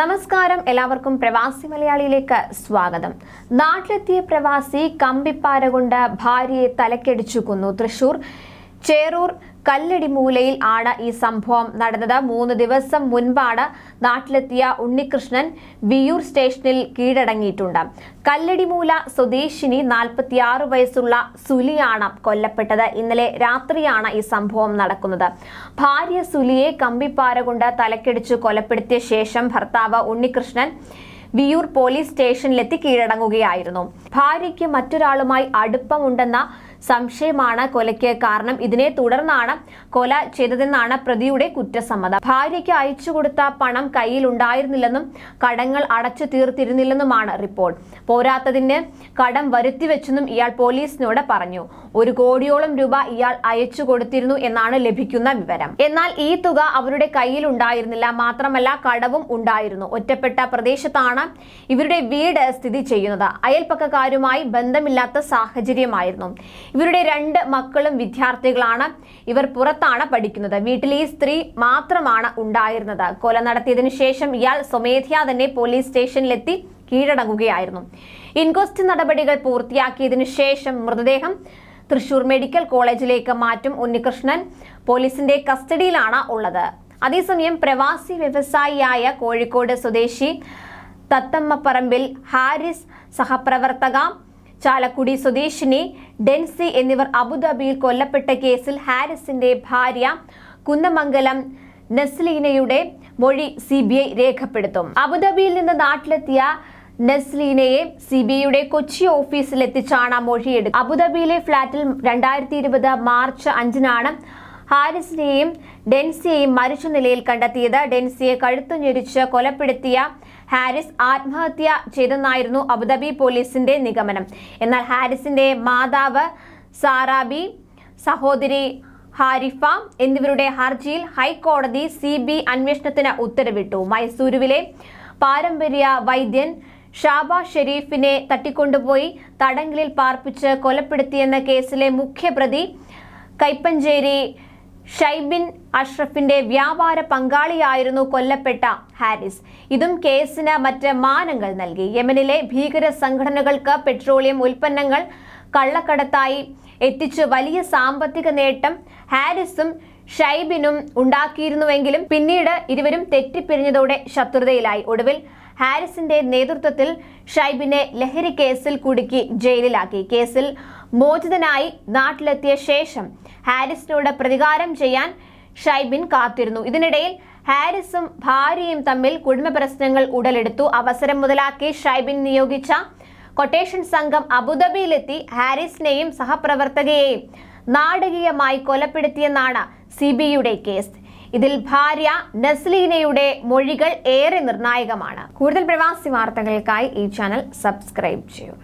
നമസ്കാരം. എല്ലാവർക്കും പ്രവാസി മലയാളിയിലേക്ക് സ്വാഗതം. നാട്ടിലെത്തിയ പ്രവാസി കമ്പിപ്പാര കൊണ്ട് ഭാര്യയെ തലക്കടിച്ചു കൊന്നു. തൃശൂർ ചേറൂർ കല്ലടിമൂലയിൽ ആണ് ഈ സംഭവം നടന്നത്. മൂന്ന് ദിവസം മുൻപാണ് നാട്ടിലെത്തിയ ഉണ്ണികൃഷ്ണൻ വിയൂർ സ്റ്റേഷനിൽ കീഴടങ്ങിയിട്ടുണ്ട്. കല്ലടിമൂല സ്വദേശിനി നാൽപ്പത്തിയാറ് വയസ്സുള്ള സുലിയാണ് കൊല്ലപ്പെട്ടത്. ഇന്നലെ രാത്രിയാണ് ഈ സംഭവം നടക്കുന്നത്. ഭാര്യ സുലിയെ കമ്പിപ്പാര കൊണ്ട് തലക്കടിച്ചു കൊലപ്പെടുത്തിയ ശേഷം ഭർത്താവ് ഉണ്ണികൃഷ്ണൻ വിയൂർ പോലീസ് സ്റ്റേഷനിലെത്തി കീഴടങ്ങുകയായിരുന്നു. ഭാര്യയ്ക്ക് മറ്റൊരാളുമായി അടുപ്പമുണ്ടെന്ന സംശയമാണ് കൊലയ്ക്ക് കാരണം. ഇതിനെ തുടർന്നാണ് കൊല ചെയ്തതെന്നാണ് പ്രതിയുടെ കുറ്റസമ്മതം. ഭാര്യയ്ക്ക് അയച്ചു കൊടുത്ത പണം കയ്യിൽ ഉണ്ടായിരുന്നില്ലെന്നും കടങ്ങൾ അടച്ചു തീർത്തിരുന്നില്ലെന്നുമാണ് റിപ്പോർട്ട്. പോരാത്തതിന് കടം വരുത്തിവെച്ചെന്നും ഇയാൾ പോലീസിനോട് പറഞ്ഞു. ഒരു കോടിയോളം രൂപ ഇയാൾ അയച്ചു കൊടുത്തിരുന്നു എന്നാണ് ലഭിക്കുന്ന വിവരം. എന്നാൽ ഈ തുക അവരുടെ കയ്യിൽ ഉണ്ടായിരുന്നില്ല മാത്രമല്ല കടവും ഉണ്ടായിരുന്നു. ഒറ്റപ്പെട്ട പ്രദേശത്താണ് ഇവരുടെ വീട് സ്ഥിതി ചെയ്യുന്നത്. അയൽപ്പക്കക്കാരുമായി ബന്ധമില്ലാത്ത സാഹചര്യമായിരുന്നു. ഇവരുടെ രണ്ട് മക്കളും വിദ്യാർത്ഥികളാണ്. ഇവർ പുറത്താണ് പഠിക്കുന്നത്. വീട്ടിൽ ഈ സ്ത്രീ മാത്രമാണ് ഉണ്ടായിരുന്നത്. കൊല നടത്തിയതിനു ശേഷം ഇയാൾ സ്വമേധയാ തന്നെ പോലീസ് സ്റ്റേഷനിലെത്തി കീഴടങ്ങുകയായിരുന്നു. ഇൻക്വസ്റ്റ് നടപടികൾ പൂർത്തിയാക്കിയതിനു ശേഷം മൃതദേഹം തൃശൂർ മെഡിക്കൽ കോളേജിലേക്ക് മാറ്റും ഉണ്ണികൃഷ്ണൻ പോലീസിന്റെ കസ്റ്റഡിയിലാണ് ഉള്ളത്. അതേസമയം പ്രവാസി വ്യവസായിയായ കോഴിക്കോട് സ്വദേശി തത്തമ്മ പറമ്പിൽ ഹാരിസ് സഹപ്രവർത്തക ചാലക്കുടി സ്വദേശിനി ഡെൻസി എന്നിവർ അബുദാബിയിൽ കൊല്ലപ്പെട്ട കേസിൽ ഹാരിസിന്റെ ഭാര്യ കുന്നമംഗലം നസ്ലീനയുടെ മൊഴി സി ബി ഐ രേഖപ്പെടുത്തും. അബുദാബിയിൽ നിന്ന് നാട്ടിലെത്തിയ നസ്ലീനയെ സി ബി ഐയുടെ കൊച്ചി ഓഫീസിൽ എത്തിച്ചാണ് മൊഴിയെടുക്കുക അബുദാബിയിലെ ഫ്ളാറ്റിൽ രണ്ടായിരത്തി ഇരുപത് മാർച്ച് അഞ്ചിനാണ് ഹാരിസിനെയും ഡെൻസിയെയും മരിച്ച നിലയിൽ കണ്ടെത്തിയത്. ഡെൻസിയെ കഴുത്തു ഞെരിച്ച് കൊലപ്പെടുത്തിയ ഹാരിസ് ആത്മഹത്യ ചെയ്തെന്നായിരുന്നു അബുദാബി പോലീസിന്റെ നിഗമനം. എന്നാൽ ഹാരിസിന്റെ മാതാവ് സാറാബി സഹോദരി ഹാരിഫ എന്നിവരുടെ ഹർജിയിൽ ഹൈക്കോടതി സി ബി അന്വേഷണത്തിന് ഉത്തരവിട്ടു. മൈസൂരുവിലെ പാരമ്പര്യ വൈദ്യൻ ഷാബാ ഷെരീഫിനെ തട്ടിക്കൊണ്ടുപോയി തടങ്കലിൽ പാർപ്പിച്ച് കൊലപ്പെടുത്തിയെന്ന കേസിലെ മുഖ്യപ്രതി കൈപ്പഞ്ചേരി ഷൈബിൻ അഷ്റഫിന്റെ വ്യാപാര പങ്കാളിയായിരുന്നു കൊല്ലപ്പെട്ട ഹാരിസ്. ഇതും കേസിന് മറ്റ് മാനങ്ങൾ നൽകി. യമനിലെ ഭീകര സംഘടനകൾക്ക് പെട്രോളിയം ഉൽപ്പന്നങ്ങൾ കള്ളക്കടത്തായി എത്തിച്ച്. വലിയ സാമ്പത്തിക നേട്ടം ഹാരിസും ഷൈബിനും ഉണ്ടാക്കിയിരുന്നുവെങ്കിലും പിന്നീട് ഇരുവരും തെറ്റിപ്പിരിഞ്ഞതോടെ ശത്രുതയിലായി. ഒടുവിൽ ഹാരിസിന്റെ നേതൃത്വത്തിൽ ഷൈബിനെ ലഹരി കേസിൽ കുടുക്കി ജയിലിലാക്കി. കേസിൽ മോചിതനായി നാട്ടിലെത്തിയ ശേഷം ഹാരിസിനോട് പ്രതികാരം ചെയ്യാൻ ഷൈബിൻ കാത്തിരുന്നു. ഇതിനിടയിൽ ഹാരിസും ഭാര്യയും തമ്മിൽ കുടുംബ പ്രശ്നങ്ങൾ ഉടലെടുത്തു. അവസരം മുതലാക്കി ഷൈബിൻ നിയോഗിച്ച കൊട്ടേഷൻ സംഘം അബുദാബിയിലെത്തി ഹാരിസിനെയും സഹപ്രവർത്തകയെയും നാടകീയമായി കൊലപ്പെടുത്തിയെന്നാണ് സി ബിയുടെ കേസ്. ഇതിൽ ഭാര്യ നസ്ലീനയുടെ മൊഴികൾ ഏറെ നിർണായകമാണ്. കൂടുതൽ പ്രവാസി വാർത്തകൾക്കായി ഈ ചാനൽ സബ്സ്ക്രൈബ് ചെയ്യുക.